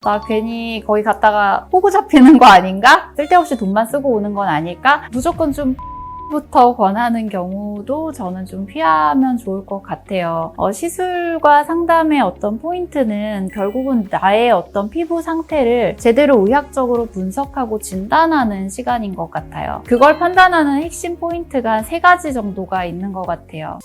나 괜히 거기 갔다가 호구 잡히는 거 아닌가? 쓸데없이 돈만 쓰고 오는 건 아닐까? 무조건 좀 부터 권하는 경우도 저는 좀 피하면 좋을 것 같아요. 어, 시술과 상담의 어떤 포인트는 결국은 나의 어떤 피부 상태를 제대로 의학적으로 분석하고 진단하는 시간인 것 같아요. 그걸 판단하는 핵심 포인트가 한세 가지 정도가 있는 것 같아요.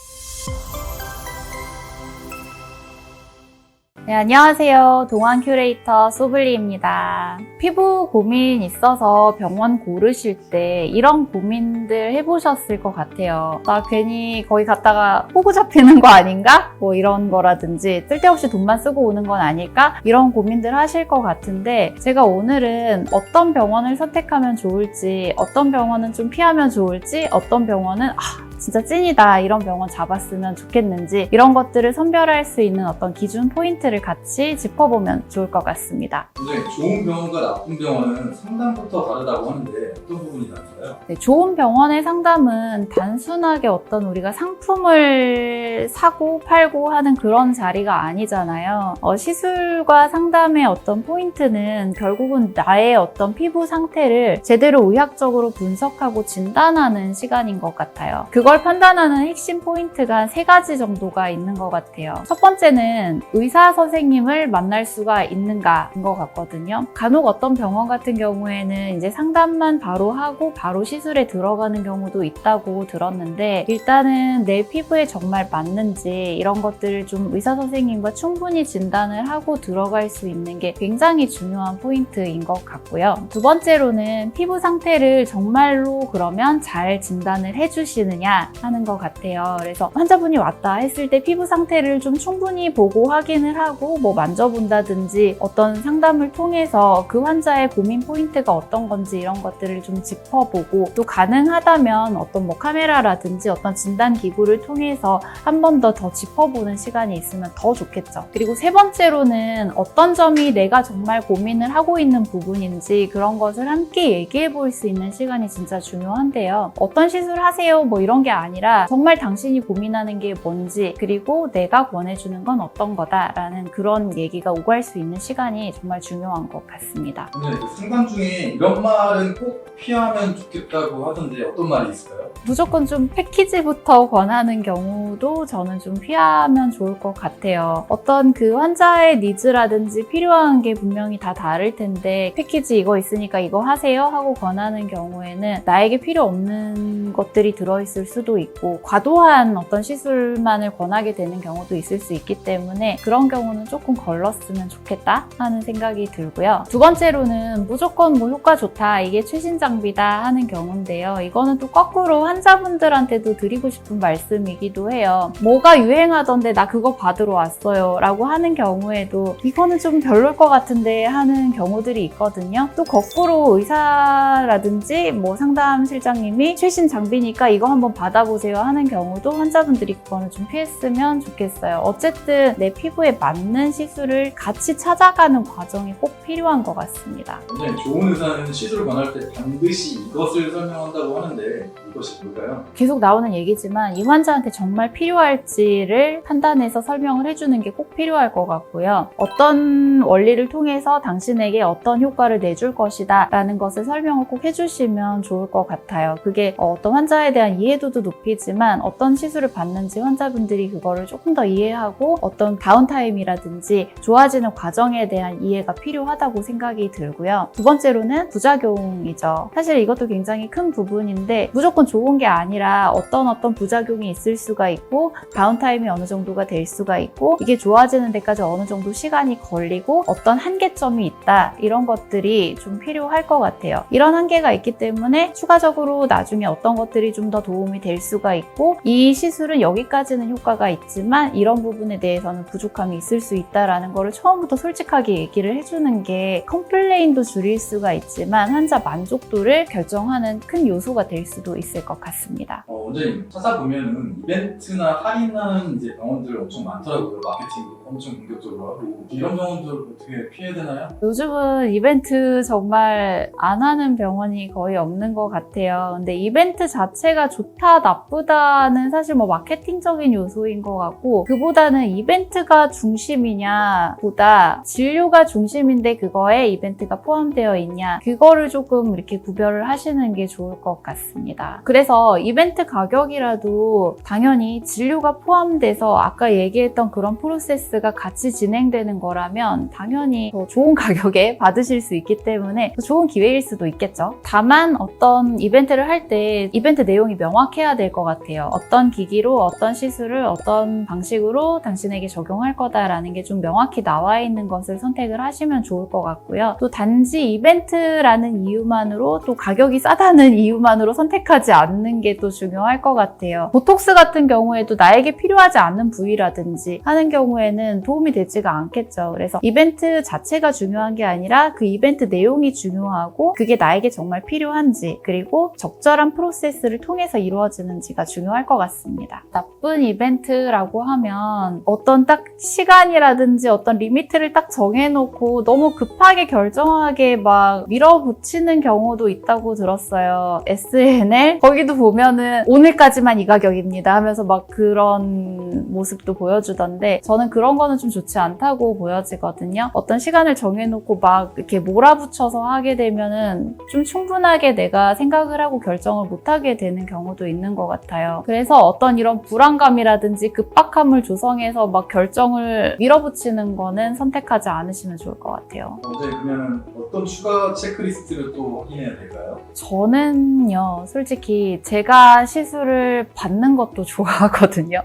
네, 안녕하세요. 동안 큐레이터 소블리입니다. 피부 고민 있어서 병원 고르실 때 이런 고민들 해보셨을 것 같아요. 나 괜히 거기 갔다가 호구 잡히는 거 아닌가? 뭐 이런 거라든지 쓸데없이 돈만 쓰고 오는 건 아닐까? 이런 고민들 하실 것 같은데 제가 오늘은 어떤 병원을 선택하면 좋을지, 어떤 병원은 좀 피하면 좋을지, 어떤 병원은 아, 진짜 찐이다 이런 병원 잡았으면 좋겠는지 이런 것들을 선별할 수 있는 어떤 기준 포인트를 같이 짚어보면 좋을 것 같습니다. 선생님, 좋은 병원과 나쁜 병원은 상담부터 다르다고 하는데 어떤 부분이 다른가요? 네, 좋은 병원의 상담은 단순하게 어떤 우리가 상품을 사고 팔고 하는 그런 자리가 아니잖아요. 어, 시술과 상담의 어떤 포인트는 결국은 나의 어떤 피부 상태를 제대로 의학적으로 분석하고 진단하는 시간인 것 같아요. 그걸 판단하는 핵심 포인트가 한세 가지 정도가 있는 것 같아요. 첫 번째는 의사 선생님을 만날 수가 있는가인 것 같거든요. 간혹 어떤 병원 같은 경우에는 이제 상담만 바로 하고 바로 시술에 들어가는 경우도 있다고 들었는데 일단은 내 피부에 정말 맞는지 이런 것들을 좀 의사 선생님과 충분히 진단을 하고 들어갈 수 있는 게 굉장히 중요한 포인트인 것 같고요. 두 번째로는 피부 상태를 정말로 그러면 잘 진단을 해주시느냐 하는 것 같아요. 그래서 환자분이 왔다 했을 때 피부 상태를 좀 충분히 보고 확인을 하고 뭐 만져본다든지 어떤 상담을 통해서 그 환자의 고민 포인트가 어떤 건지 이런 것들을 좀 짚어보고 또 가능하다면 어떤 뭐 카메라라든지 어떤 진단 기구를 통해서 한 번 더 더 짚어보는 시간이 있으면 더 좋겠죠. 그리고 세 번째로는 어떤 점이 내가 정말 고민을 하고 있는 부분인지 그런 것을 함께 얘기해 볼 수 있는 시간이 진짜 중요한데요. 어떤 시술 하세요? 뭐 이런 게 아니라 정말 당신이 고민하는 게 뭔지 그리고 내가 권해주는 건 어떤 거다라는 그런 얘기가 오갈 수 있는 시간이 정말 중요한 것 같습니다. 그 상담 중에 이런 말은 꼭 피하면 좋겠다고 하던데 어떤 말이 있을까요? 무조건 좀 패키지부터 권하는 경우도 저는 좀 피하면 좋을 것 같아요. 어떤 그 환자의 니즈라든지 필요한 게 분명히 다 다를 텐데 패키지 이거 있으니까 이거 하세요 하고 권하는 경우에는 나에게 필요 없는 것들이 들어있을 수도 있고 과도한 어떤 시술만을 권하게 되는 경우도 있을 수 있기 때문에 그런 경우는 조금 걸렀으면 좋겠다 하는 생각이 들고요. 두 번째로는 무조건 뭐 효과 좋다 이게 최신 장비다 하는 경우인데요. 이거는 또 거꾸로 환자분들한테도 드리고 싶은 말씀이기도 해요. 뭐가 유행하던데 나 그거 받으러 왔어요 라고 하는 경우에도 이거는 좀 별로일 것 같은데 하는 경우들이 있거든요. 또 거꾸로 의사라든지 뭐 상담 실장님이 최신 장비니까 이거 한번 받아보세요 하는 경우도 환자분들이 그거는 좀 피했으면 좋겠어요. 어쨌든 내 피부에 맞는 시술을 같이 찾아가는 과정이 꼭 필요한 것 같습니다. 선생님, 좋은 의사는 시술을 권할 때 반드시 이것을 설명한다고 하는데 이것이 뭘까요? 계속 나오는 얘기지만 이 환자한테 정말 필요할지를 판단해서 설명을 해주는 게 꼭 필요할 것 같고요. 어떤 원리를 통해서 당신에게 어떤 효과를 내줄 것이다 라는 것을 설명을 꼭 해주시면 좋을 것 같아요. 그게 어떤 환자에 대한 이해도도 높이지만 어떤 시술을 받는지 환자분들이 그거를 조금 더 이해하고 어떤 다운타임이라든지 좋아지는 과정에 대한 이해가 필요하다고 생각이 들고요. 두 번째로는 부작용이죠. 사실 이것도 굉장히 큰 부분인데 무조건 좋은 게 아니라 어떤 어떤 부작용이 있을 수가 있고 다운타임이 어느 정도가 될 수가 있고 이게 좋아지는 데까지 어느 정도 시간이 걸리고 어떤 한계점이 있다 이런 것들이 좀 필요할 것 같아요. 이런 한계가 있기 때문에 추가적으로 나중에 어떤 것들이 좀 더 도움이 될 수가 있고 이 시술은 여기까지는 효과가 있지만 이런 부분에 대해서는 부족함이 있을 수 있다라는 거를 처음부터 솔직하게 얘기를 해주는 게 컴플레인도 줄일 수가 있지만 환자 만족도를 결정하는 큰 요소가 될 수도 있을 것 같 습니다. 어, 원장님, 찾아보면은 이벤트나 할인하는 이제 병원들 엄청 많더라고요. 마케팅 엄청 공격적으로 하고 이런 병원들 어떻게 피해야 되나요? 요즘은 이벤트 정말 안 하는 병원이 거의 없는 것 같아요. 근데 이벤트 자체가 좋다, 나쁘다는 사실 뭐 마케팅적인 요소인 것 같고, 그보다는 이벤트가 중심이냐 보다 진료가 중심인데 그거에 이벤트가 포함되어 있냐, 그거를 조금 이렇게 구별을 하시는 게 좋을 것 같습니다. 그래서 이벤트 가격이라도 당연히 진료가 포함돼서 아까 얘기했던 그런 프로세스가 같이 진행되는 거라면 당연히 더 좋은 가격에 받으실 수 있기 때문에 더 좋은 기회일 수도 있겠죠. 다만 어떤 이벤트를 할 때 이벤트 내용이 명확해야 될 것 같아요. 어떤 기기로 어떤 시술을 어떤 방식으로 당신에게 적용할 거다라는 게 좀 명확히 나와 있는 것을 선택을 하시면 좋을 것 같고요. 또 단지 이벤트라는 이유만으로 또 가격이 싸다는 이유만으로 선택하지 않는 게 또 중요할 것 같아요. 보톡스 같은 경우에도 나에게 필요하지 않는 부위라든지 하는 경우에는 도움이 되지가 않겠죠. 그래서 이벤트 자체가 중요한 게 아니라 그 이벤트 내용이 중요하고 그게 나에게 정말 필요한지 그리고 적절한 프로세스를 통해서 이루어지는지가 중요할 것 같습니다. 나쁜 이벤트라고 하면 어떤 딱 시간이라든지 어떤 리미트를 딱 정해놓고 너무 급하게 결정하게 막 밀어붙이는 경우도 있다고 들었어요. SNL 거 기도 보면은 오늘까지만 이 가격입니다 하면서 막 그런 모습도 보여주던데 저는 그런 거는 좀 좋지 않다고 보여지거든요. 어떤 시간을 정해놓고 막 이렇게 몰아붙여서 하게 되면은 좀 충분하게 내가 생각을 하고 결정을 못하게 되는 경우도 있는 것 같아요. 그래서 어떤 이런 불안감이라든지 급박함을 조성해서 막 결정을 밀어붙이는 거는 선택하지 않으시면 좋을 것 같아요. 어제 그러면 어떤 추가 체크리스트를 또 확인해야 될까요? 저는요, 솔직히 제가 시술을 받는 것도 좋아하거든요.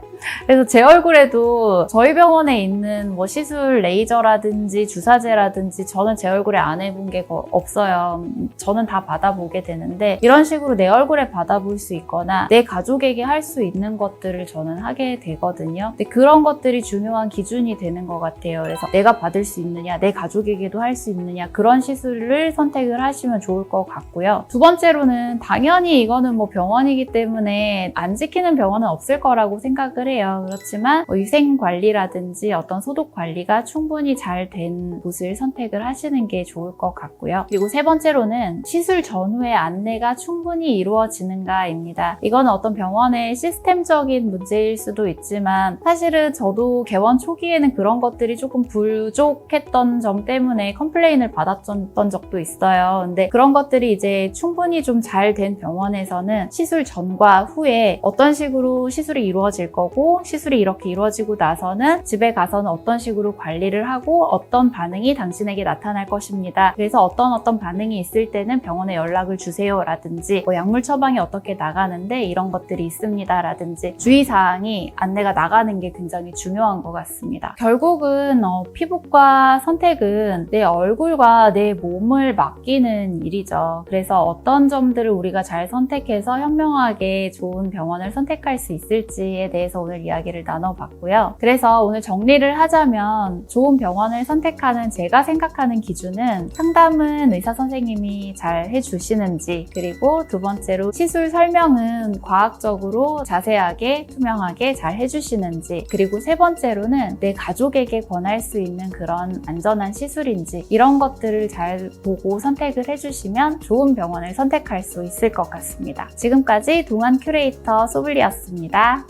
그래서 제 얼굴에도 저희 병원에 있는 뭐 시술 레이저라든지 주사제라든지 저는 제 얼굴에 안 해본 게 거- 없어요. 저는 다 받아보게 되는데 이런 식으로 내 얼굴에 받아볼 수 있거나 내 가족에게 할 수 있는 것들을 저는 하게 되거든요. 근데 그런 것들이 중요한 기준이 되는 것 같아요. 그래서 내가 받을 수 있느냐, 내 가족에게도 할 수 있느냐 그런 시술을 선택을 하시면 좋을 것 같고요. 두 번째로는 당연히 이거는 뭐 병원이기 때문에 안 지키는 병원은 없을 거라고 생각을 해요. 그렇지만 뭐 위생 관리라든지 어떤 소독 관리가 충분히 잘 된 곳을 선택을 하시는 게 좋을 것 같고요. 그리고 세 번째로는 시술 전후의 안내가 충분히 이루어지는가입니다. 이거는 어떤 병원의 시스템적인 문제일 수도 있지만 사실은 저도 개원 초기에는 그런 것들이 조금 부족했던 점 때문에 컴플레인을 받았던 적도 있어요. 근데 그런 것들이 이제 충분히 좀 잘 된 병원에서는 시술 전과 후에 어떤 식으로 시술이 이루어질 거고 시술이 이렇게 이루어지고 나서는 집에 가서는 어떤 식으로 관리를 하고 어떤 반응이 당신에게 나타날 것입니다. 그래서 어떤 어떤 반응이 있을 때는 병원에 연락을 주세요 라든지 뭐 약물 처방이 어떻게 나가는데 이런 것들이 있습니다 라든지 주의사항이 안내가 나가는 게 굉장히 중요한 것 같습니다. 결국은 어, 피부과 선택은 내 얼굴과 내 몸을 맡기는 일이죠. 그래서 어떤 점들을 우리가 잘 선택해 서 현명하게 좋은 병원을 선택할 수 있을지에 대해서 오늘 이야기를 나눠봤고요. 그래서 오늘 정리를 하자면 좋은 병원을 선택하는 제가 생각하는 기준은 상담은 의사 선생님이 잘 해주시는지 그리고 두 번째로 시술 설명은 과학적으로 자세하게 투명하게 잘 해주시는지 그리고 세 번째로는 내 가족에게 권할 수 있는 그런 안전한 시술인지 이런 것들을 잘 보고 선택을 해주시면 좋은 병원을 선택할 수 있을 것 같습니다. 지금까지 동안 큐레이터 소블리였습니다.